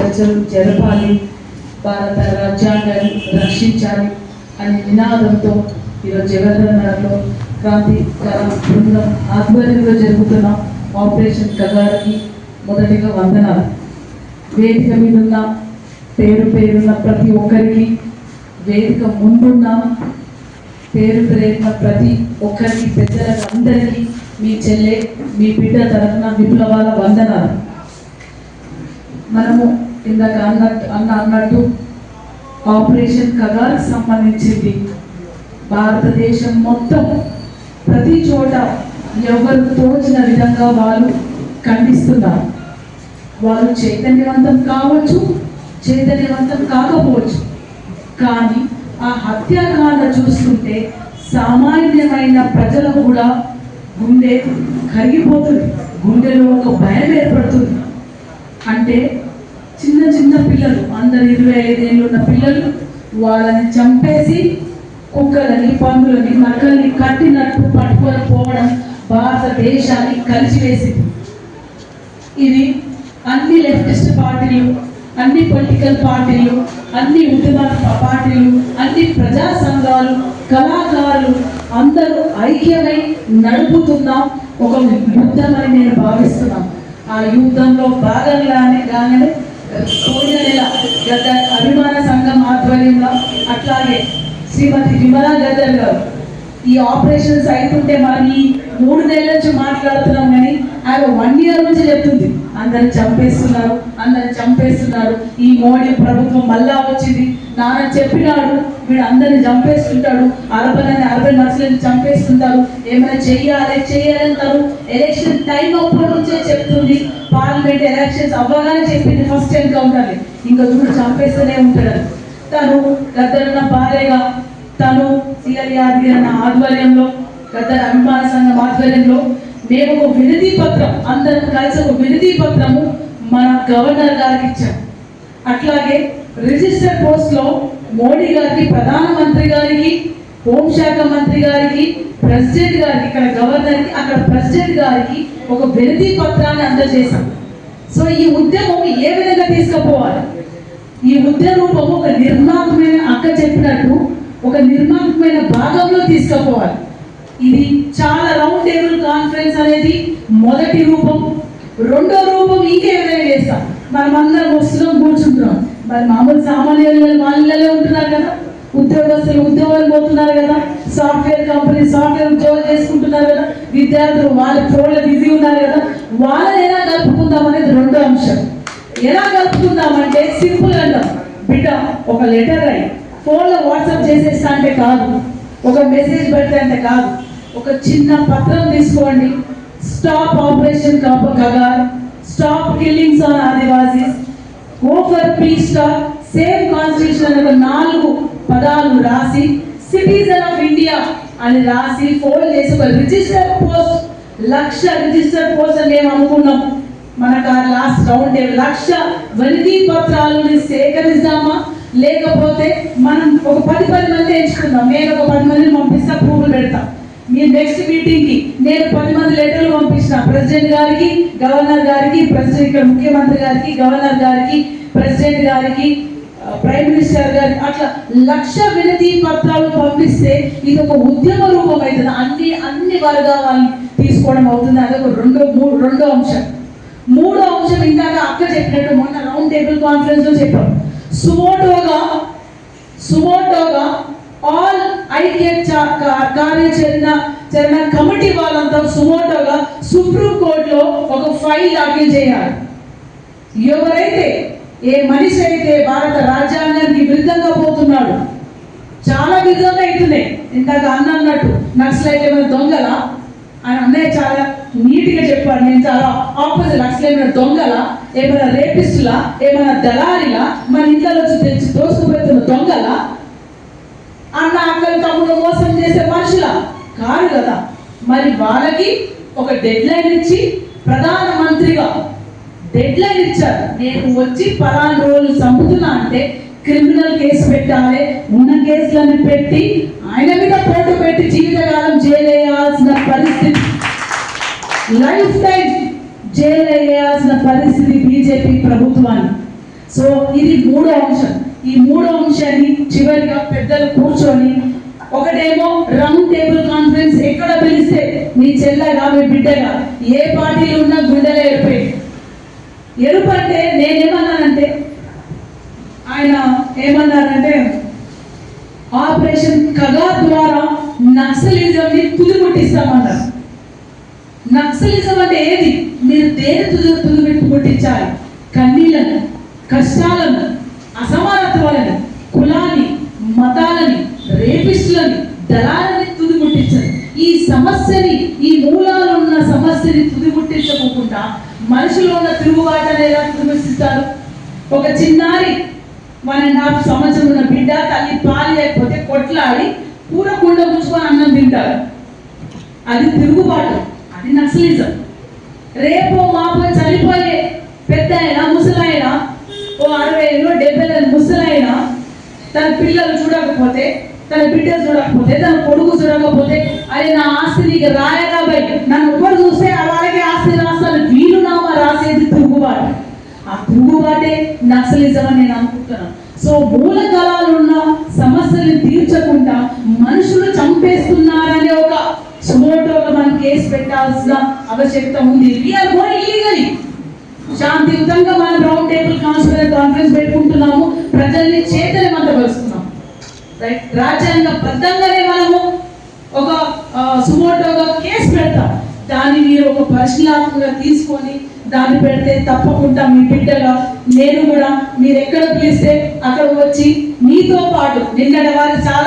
చర్చలు జరపాలి. భారత రాజ్యాంగాన్ని రక్షించాలి అనే నినాదంతో ఈరోజు జగన్లో క్రాంతికర బృందం ఆధ్వర్యంలో జరుగుతున్న ఆపరేషన్ కగారికి మొదటిగా వందనాలు. వేదిక మీద ఉన్న పేరు పేరున్న ప్రతి ఒక్కరికి వేదిక ముందున్న పేరు పేరున్న ప్రతి ఒక్కరికి పెద్దలకు అందరికీ మీ చెల్లె మీ బిడ్డ తరఫున విప్లవాల వందనాలు. మనము ఇందాక అన్నట్టు అన్న అన్నట్టు ఆపరేషన్ కగార్ సంబంధించింది. భారతదేశం మొత్తం ప్రతి చోట ఎవరు తోచిన విధంగా వాళ్ళు ఖండిస్తున్నారు. వాళ్ళు చైతన్యవంతం కావచ్చు చైతన్యవంతం కాకపోవచ్చు. కానీ ఆ హత్యాకాండ చూస్తుంటే సామాన్యమైన ప్రజలు కూడా గుండె కరిగిపోతుంది. గుండెలో ఒక భయం ఏర్పడుతుంది. అంటే చిన్న చిన్న పిల్లలు అందరు ఇరవై ఐదేళ్ళు ఉన్న పిల్లలు వాళ్ళని చంపేసి కుక్కలని పందులని నక్కల్ని కట్టినట్టు పట్టుకొని పోవడం భారతదేశాన్ని కలిసివేసింది. ఇది అన్ని లెఫ్టిస్ట్ పార్టీలు అన్ని పొలిటికల్ పార్టీలు అన్ని ఉద్యమ పార్టీలు అన్ని ప్రజా సంఘాలు కళాకారులు అందరూ ఐక్యమై నడుపుతున్నాం ఒక యుద్ధమని నేను భావిస్తున్నాను. ఆ యుద్ధంలో భాగంగానే గానే పోయిన నెల గత అభిమాన సంఘం ఆధ్వర్యంలో అట్లాగే శ్రీమతి విమలా గద్దర్ గారు. ఈ ఆపరేషన్స్ అయితుంటే మనం ఈ మూడు నెలల నుంచి మాట్లాడుతున్నాం కానీ ఆమె వన్ ఇయర్ నుంచి చెప్తుంది అందరిని చంపేస్తున్నారు అందరిని చంపేస్తున్నారు. ఈ మోడీ ప్రభుత్వం మళ్ళా వచ్చింది. నాన్న చెప్పినాడు వీడు అందరిని చంపేస్తుంటాడు. అరబలని అరవై నర్సులని చంపేస్తుంటారు. ఏమైనా చెయ్యాలి చేయాలంటారు ఎలక్షన్ టైం అప్పటి నుంచే చెప్తుంది. పార్లమెంట్ ఎలక్షన్స్ అవ్వగానే చెప్పింది ఫస్ట్ ఎన్కౌంటర్ ఇంకా చూడు చంపేస్తూనే ఉంటాడు తను గద్దరున్న భార్యగా తను సిఆర్ అన్న ఆధ్వర్యంలో గద్దర్ అభిమాన సంఘం ఆధ్వర్యంలో మేము ఒక వినతి పత్రం అందరం కలిసి ఒక వినతి పత్రము మన గవర్నర్ గారికి ఇచ్చాం. అట్లాగే రిజిస్టర్ పోస్ట్లో మోడీ గారికి ప్రధానమంత్రి గారికి హోంశాఖ మంత్రి గారికి ప్రెసిడెంట్ గారికి ఇక్కడ గవర్నర్కి అక్కడ ప్రెసిడెంట్ గారికి ఒక వినతి పత్రాన్ని అందజేశాం. సో ఈ ఉద్యమం ఏ విధంగా తీసుకుపోవాలి? ఈ ఉద్యమ ఒక నిర్మాణమైన అక్క చెప్పినట్టు ఒక నిర్మాణమైన భాగంలో తీసుకుపోవాలి. ఇది చాలా రౌండ్ టేబుల్ కాన్ఫరెన్స్ అనేది మొదటి రూపం. రెండో రూపం ఇంకే విధంగా చేస్తాం. మనం అందరం వస్తున్నాం కూర్చుంటున్నాం. మరి మామూలు సామాన్యులు వాళ్ళలో ఉంటున్నారు కదా. ఉద్యోగస్తులు ఉద్యోగాలు పోతున్నారు కదా సాఫ్ట్వేర్ కంపెనీ సాఫ్ట్వేర్ ఉద్యోగాలు చేసుకుంటున్నారు కదా విద్యార్థులు వాళ్ళ ఫోన్లో బిజీ ఉన్నారు కదా వాళ్ళని ఎలా కలుపుకుందాం అనేది రెండో అంశం. ఎలా కలుపుకుందామంటే సింపుల్ అంటాం బిడ్డ ఒక లెటర్ రాయి. ఫోన్లో వాట్సాప్ చేసేస్తా అంటే కాదు. ఒక మెసేజ్ పెడితే అంటే కాదు. ఒక చిన్న పత్రం తీసుకోండి. Stop operation Kagar. Stop killings on Adivasis go for peace stop. Save constitution ఒక నాలుగు పదాలు రాసి సిటిజన్ ఆఫ్ ఇండియా అని రాసి ఫోన్ చేసి ఒక రిజిస్టర్ పోస్ట్ లక్ష రిజిస్టర్ పోస్ట్ అని మేము అనుకున్నాం. మనకు ఆ లాస్ట్ రౌండ్ లక్ష వనితీ పత్రాలను సేకరిద్దామా? లేకపోతే మనం ఒక పది పది మంది ఎంచుకుందాం. నేను ఒక పది మందిని పంపిస్తా ప్రూఫ్లు పెడతాం. మీ నెక్స్ట్ మీటింగ్కి నేను పది మంది లెటర్లు పంపించిన ప్రెసిడెంట్ గారికి గవర్నర్ గారికి ప్రెసిడెంట్ ఇక్కడ ముఖ్యమంత్రి గారికి గవర్నర్ గారికి ప్రెసిడెంట్ గారికి ప్రైమ్ మినిస్టర్ గారి అట్లా లక్ష వినతి పత్రాలు పంపిస్తే ఇది ఒక ఉద్యమ రూపం అవుతుంది అన్ని అన్ని వర్గాలని తీసుకోవడం అవుతుంది. అదొక రెండో మూడు రెండో అంశం. మూడో అంశం ఇందాక అక్క చెప్పినట్టు మొన్న రౌండ్ టేబుల్ కాన్ఫరెన్స్లో చెప్పాం. సుమోటోగా సుమోటోగా ఆల్ ఐక్య కార్యాచరణ చరణ కమిటీ వాళ్ళంతా సుమోటోగా సుప్రీం కోర్టులో ఒక ఫైల్ దాఖలు చేయాలి. ఎవరైతే ఏ మనిషి అయితే భారత రాజ్యాంగానికి విరుద్ధంగా పోతున్నాడు? చాలా విరుద్ధంగా అవుతున్నాయి ఇందాక అన్న అన్నట్టు నక్సలైట్ ఏమైనా దొంగల? ఆయన అన్నయ్య చాలా నీట్గా చెప్పాడు. నేను చాలా ఆపోజిట్ నక్సలైట్ ఏమైనా దొంగల ఏమైనా రేపిస్టులా ఏమైనా దళారిలా మన ఇంట్లో వచ్చి తెచ్చి దోసుకుపోతున్న దొంగల? అన్న అక్కలు తమ్ముడు మోసం చేసే మనుషుల? కాదు కదా. మరి వాళ్ళకి ఒక డెడ్ లైన్ ఇచ్చి ప్రధానమంత్రిగా డెడ్ లైన్ ఇచ్చారు. నేను వచ్చి పలానా రోజులు చంపుతున్నా అంటే క్రిమినల్ కేసు పెట్టాలి. ఉన్న కేసులను పెట్టి ఆయన మీద పోటు పెట్టి జీవితకాలం జైలు వేయాల్సిన పరిస్థితి. లైఫ్ టైం జైలు వేయాల్సిన పరిస్థితి బీజేపీ ప్రభుత్వాన్ని సో ఇది మూడో అంశం. ఈ మూడో అంశాన్ని చివరిగా పెద్దలు కూర్చొని ఒకటేమో రౌండ్ టేబుల్ కాన్ఫరెన్స్ ఎక్కడ పిలిస్తే మీ చెల్లగా మీ బిడ్డగా ఏ పార్టీలు ఉన్నా గుండెలు ఎరుపోయి ఎరుపు అంటే నేనేమన్నానంటే ఆయన ఏమన్నారంటే ఆపరేషన్ కగా ద్వారా నక్సలిజం ని తుదిముట్టిస్తామన్నారు నక్సలిజం అంటే ఏది? మీరు దేని తుది తుదిమిట్టు పుట్టించాలి కన్నీళ్ళను కష్టాలను అసమానత్వాలని కులాన్ని మతాలని రేపిస్టులని దళాలని తుదిముట్టించదు ఈ సమస్యని ఈ మూలాలు ఉన్న సమస్యని తుదిముట్టించకుండా మనుషులు ఉన్న తిరుగుబాటుని ఎలా తుదిమిస్తారు ఒక చిన్నారి వన్ అండ్ హాఫ్ సంవత్సరం ఉన్న బిడ్డ తల్లి పాలు లేకపోతే కొట్లాడి కూర కుండ పుచ్చుకొని అన్నం తింటారు అది తిరుగుబాటు అది నక్సలిజం. రేపు మాపో చనిపోయే పెద్ద అయినా ముసలాయన ఓ అరవై ఏళ్ళు డెబ్బై ఏళ్ళు ముసలైనా తన పిల్లలు చూడకపోతే తన బిడ్డ చూడకపోతే తన కొడుకు చూడకపోతే అది నా ఆస్తి నీకు రాయరాబాయి నన్ను ఎవరు చూస్తే అలాగే ఆస్తి రాస్తాను వీలునామా రాసేది తిరుగుబాటు ఆ తిరుగుబాటే నక్సలిజం అని నేను అనుకుంటున్నాను సో మూలకాలాలు ఉన్న సమస్యల్ని తీర్చకుండా మనుషులు చంపేస్తున్నారనే ఒక చోటలో మనం కేసు పెట్టాల్సిన ఆవశ్యకత ఉంది. వీఆర్ గోయింగ్ ఇల్లీగలీ శాంతియుతంగా మనం రౌండ్ టేబుల్ కాన్ఫరెన్స్ కాన్ఫరెన్స్ పెట్టుకుంటున్నాము. ప్రజల్ని చైతన్యవంతపరుస్తున్నాం రైట్ రాజ్యాంగ బద్దంగానే మనము ఒక సుమోటోగా కేసు పెడతాం. దాన్ని మీరు ఒక పరిశీలనగా తీసుకొని దాన్ని పెడితే తప్పకుండా మీ బిడ్డలో నేను కూడా మీరు ఎక్కడ పిలిస్తే అక్కడ వచ్చి మీతో పాటు నిన్నటి వారు చాలా